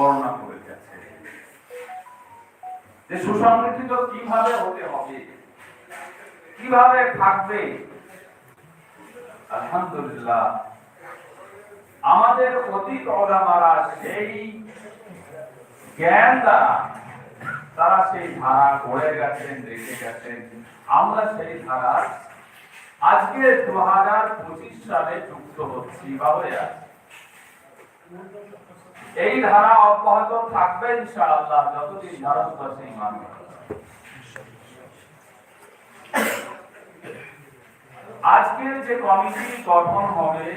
বর্ণনা করে গেছে। যে সুসংগঠিত কীভাবে হতে হবে? কীভাবে থাকবে? আলহামদুলিল্লাহ, আমাদের অতীত ওলামারা সেই জ্ঞান দ্বারা তারা সেই ধারা গড়ে গেছেন, রেখে গেছেন। আমরা সেই ধারা আজকে দু হাজার পঁচিশ সালে যুক্ত হচ্ছি বা হয়ে আছি। এই ধারা অব্যাহত থাকবে ইনশাআল্লাহ যতদিন ভারতবর্ষে ইমান আজকের যে কমিটি গঠন হবে,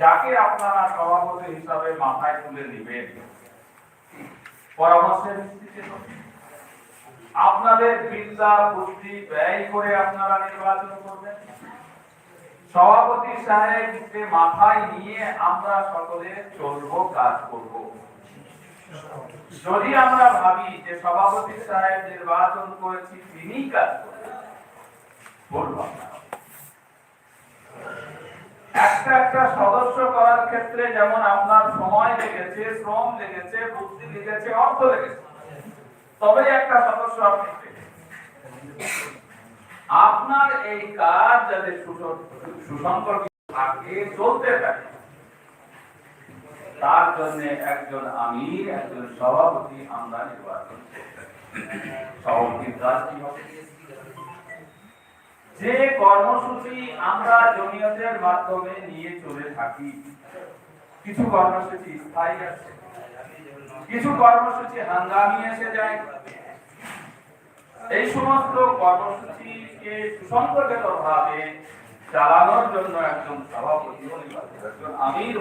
যাকে আপনারা সভাপতি হিসাবে মাথায় তুলে নেবেন পরামর্শের ভিত্তিতে আপনাদের বিদ্যা বুদ্ধি ব্যয় করে আপনারা নির্বাচন করবেন। সভাপতি সাহেবকে মাথায় নিয়ে আমরা সকলে চলবো, কাজ করব। যদি আমরা ভাবি যে সভাপতি সাহেব নির্বাচন করেছি, তিনি কাজ করবেন। একটা একটা সদস্য করার ক্ষেত্রে যেমন আপনার সময় লেগেছে, শ্রম লেগেছে, বুদ্ধি লেগেছে, অর্থ লেগেছে। তবে একটা সদস্য আপনি। আপনার এই কাজ যাতে সুসং- সুসংকর থাকে, চলতে থাকে তার জন্য একজন আমির, একজন সভাপতি আমরা নির্বাচন সভাপতির কাজ কি হবে? যে কর্মসূচি আমরা জমিয়তের মাধ্যমে নিয়ে চলে থাকি, কিছু কর্মসূচি স্থায়ী আছে, কিছু কর্মসূচি হাঙ্গামি এসে যায়। এই সমস্ত কর্মসূচিকে সুসংগঠিত ভাবে চালানোর জন্য একজন সভাপতি একজন আমির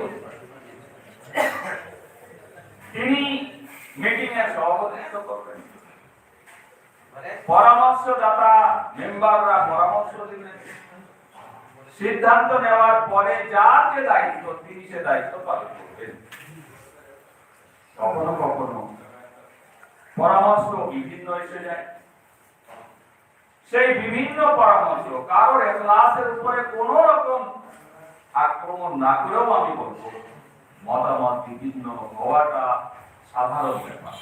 তিনি মিটিং এর সভাপতিত্ব করবেন। পরামর্শদাতা মেম্বাররা পরামর্শ দিবেন। সিদ্ধান্ত নেওয়ার পরে যার যে দায়িত্ব, তিনি সে দায়িত্ব পালন করবেন। কখনো কখনো। পরামর্শ বিভিন্ন এসে যায়। সেই বিভিন্ন পরামর্শ। কারোর ক্লাসের উপরে কোন রকম আক্রমণ না করেও আমি বলব, মতামত বিভিন্ন হওয়াটা সাধারণ ব্যাপার।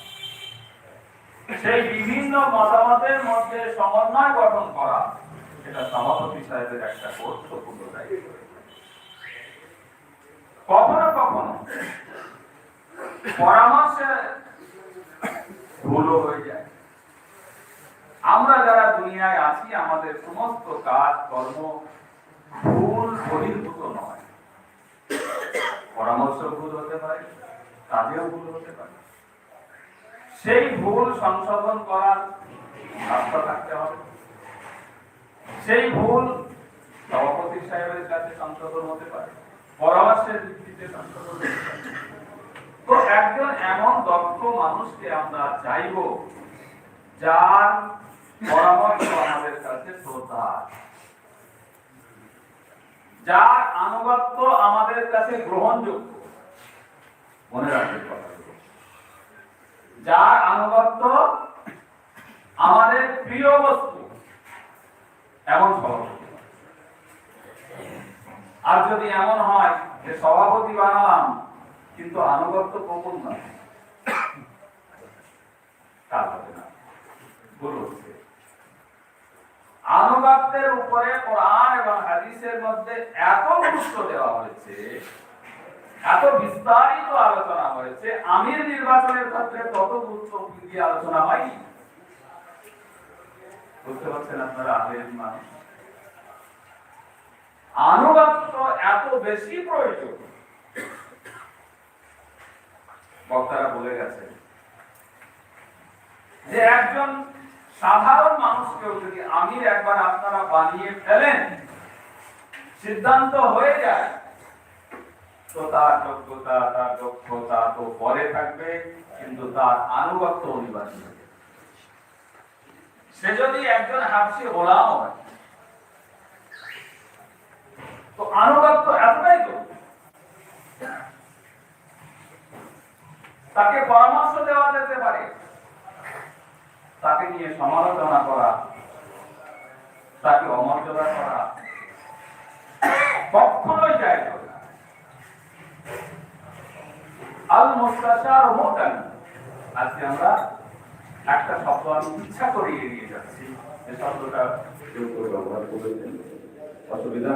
সেই বিভিন্ন মতামতের মধ্যে সমন্বয় গঠন করা এটা সভাপতি সাহেবের একটা গুরুত্বপূর্ণ দায়িত্ব। কখনো কখনো পরামর্শে ভুলও হয়ে যায়। আমরা যারা দুনিয়ায় আছি, আমাদের সমস্ত কাজ, কর্ম ভুল, বহির্ভূত নয়। পরামর্শ ভুল হতে পারে, কাজেও ভুল হতে পারে। সেই ভুল সংশোধন করার রাস্তা থাকতে হবে। সেই ভুল সভাপতি সাহেবের কাছে সংশোধন হতে পারে, পরামর্শের ভিত্তিতে সংশোধন হতে পারে। তো একজন এমন দক্ষ মানুষকে আমরা চাইব, যার পরামর্শ আমাদের কাছে আছে। যার আনুগত্য আমাদের কাছে গ্রহণযোগ্য। মনে রাখবেন কথাগুলো। যার আনুগত্য আমাদের প্রিয় বস্তু এমন সভাপতি। আর যদি এমন হয় যে সভাপতি বানালাম, কিন্তু আনুগত্য প্রবল না কাজ হবে না। ভুল আনুগত্যের উপরে কোরআন এবং হাদিসের মধ্যে এত গুরুত্ব দেওয়া হয়েছে, এত বিস্তারিত আলোচনা হয়েছে, আমির নির্বাচনের ক্ষেত্রে তত গুরুত্ব দিয়ে আলোচনা হয়নি। বুঝতে পারছেন আপনারা, আমির মানুষ? আনুগত্য এত বেশি প্রয়োজন। বক্তারা বলে গেছেন যে একজন সাধারণ মানুষকেও যদি আমির একবার আপনারা বানিয়ে ফেলেন, সিদ্ধান্ত হয়ে যায়, তো তার যোগ্যতা, তার দক্ষতা তো পরে থাকবে, কিন্তু তার আনুগত্য অনিবার্য সে যদি একজন হাফসি গোলাম হয়, তো আনুগত্য এতটাই তো। তাকে পরামর্শ দেওয়া যেতে পারে। তাকে নিয়ে সমালোচনা করা, তাকে অমর্যাদা করা, কখনোই যায় আল মুস্তাশার মোতান, আজকে আমরা একটা শব্দ আমি ইচ্ছা করে এড়িয়ে যাচ্ছি। যে শব্দটা কেউ কেউ ব্যবহার করেছেন অসুবিধা